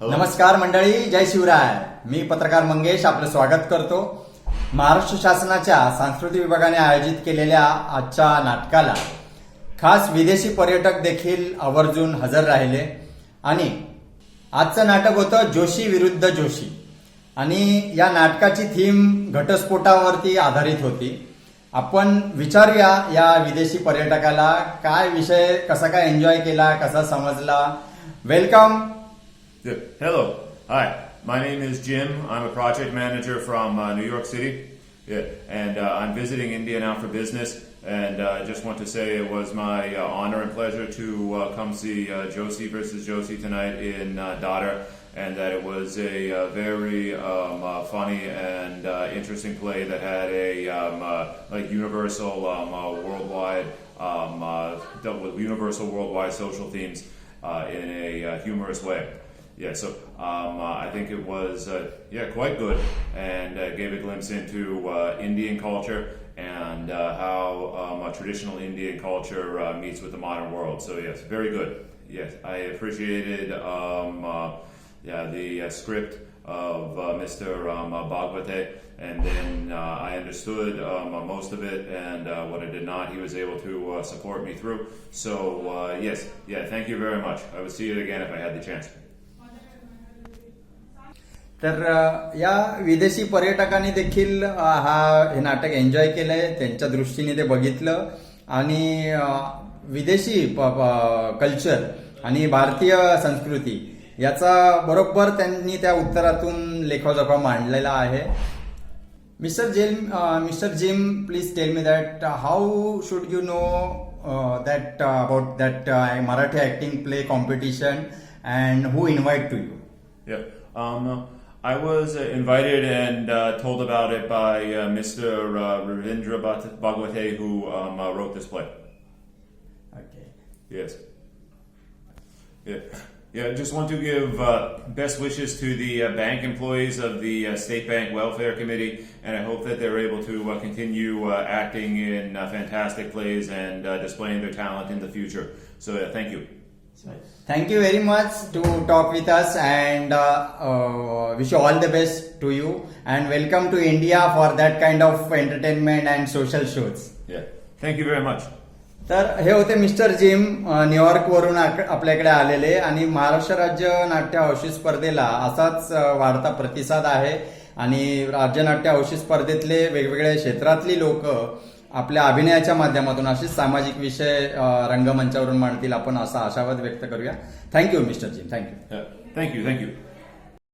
नमस्कार मंडळी जय शिवराय. मी पत्रकार मंगेश आपलं स्वागत करतो. महाराष्ट्र शासनाच्या सांस्कृतिक विभागाने आयोजित केलेल्या आजच्या नाटकाला खास विदेशी पर्यटक देखील आवर्जून हजर राहिले. आणि आजचं नाटक होतं जोशी विरुद्ध जोशी. आणि या नाटकाची थीम घटस्फोटावरती आधारित होती. आपण विचारूया या विदेशी पर्यटकाला काय विषय कसा काय एन्जॉय केला कसा समजला? Welcome Hello. Hi. My name is Jim. I'm a project manager from uh, New York City. Yeah. And uh, I'm visiting India now for business. And uh, I just want to say it was my uh, honor and pleasure to uh, come see uh, Josie versus Josie tonight in uh, Dadar. And that it was a uh, very um, uh, funny and uh, interesting play that had a um, uh, like universal um, uh, worldwide um, uh, dealt with universal worldwide social themes uh, in a uh, humorous way. Yeah, so um, uh, I think it was uh, yeah quite good and uh, gave a glimpse into uh, Indian culture and uh, how um, a traditional Indian culture uh, meets with the modern world. So yes, very good. Yes, I appreciated um, uh, yeah the uh, script of uh, Mr. Um, uh, Bhagwate, and then uh, I understood um, uh, most of it, and uh, what I did not, he was able to uh, support me through. So uh, yes, yeah, thank you very much. I would see it again if I had the chance. तर या विदेशी पर्यटकांनी देखील हा हे नाटक enjoy केलंय. त्यांच्या दृष्टीने ते बघितलं. आणि अ, विदेशी कल्चर आणि भारतीय संस्कृती याचा बरोबर त्यांनी त्या उत्तरातून लेखाजोखा मांडलेला आहे. Mister Jem mister Jim please tell me that how should you know that about that Marathi acting play competition and who invite to you Um, I was uh, invited and uh, told about it by uh, Mr. Uh, Ravindra Bhagwate, who um, uh, wrote this play. Okay Yes. Yeah. Yeah, just want to give uh, best wishes to the uh, bank employees of the uh, State Bank Welfare Committee, and I hope that they're able to uh, continue uh, acting in uh, fantastic plays and uh, displaying their talent in the future. So, thank you. Thank you very much to talk with us and uh, uh, wish you all the best to you and welcome to India for that kind of entertainment and social shows. Yeah. Thank you very much. तर हे होते mister gym न्यूयॉर्कवरून आपल्याकडे आलेले आणि महाराष्ट्र राज्य नाट्य हौशी स्पर्धेला असाच वाढता प्रतिसाद आहे आणि राज्य नाट्य हौशी स्पर्धेतले वेगवेगळ्या क्षेत्रातली लोक आपल्या अभिनयाच्या माध्यमातून असे सामाजिक विषय रंगमंचावरून मांडतील आपण असा आशावाद व्यक्त करूया. Thank you mister ji thank you thank you thank you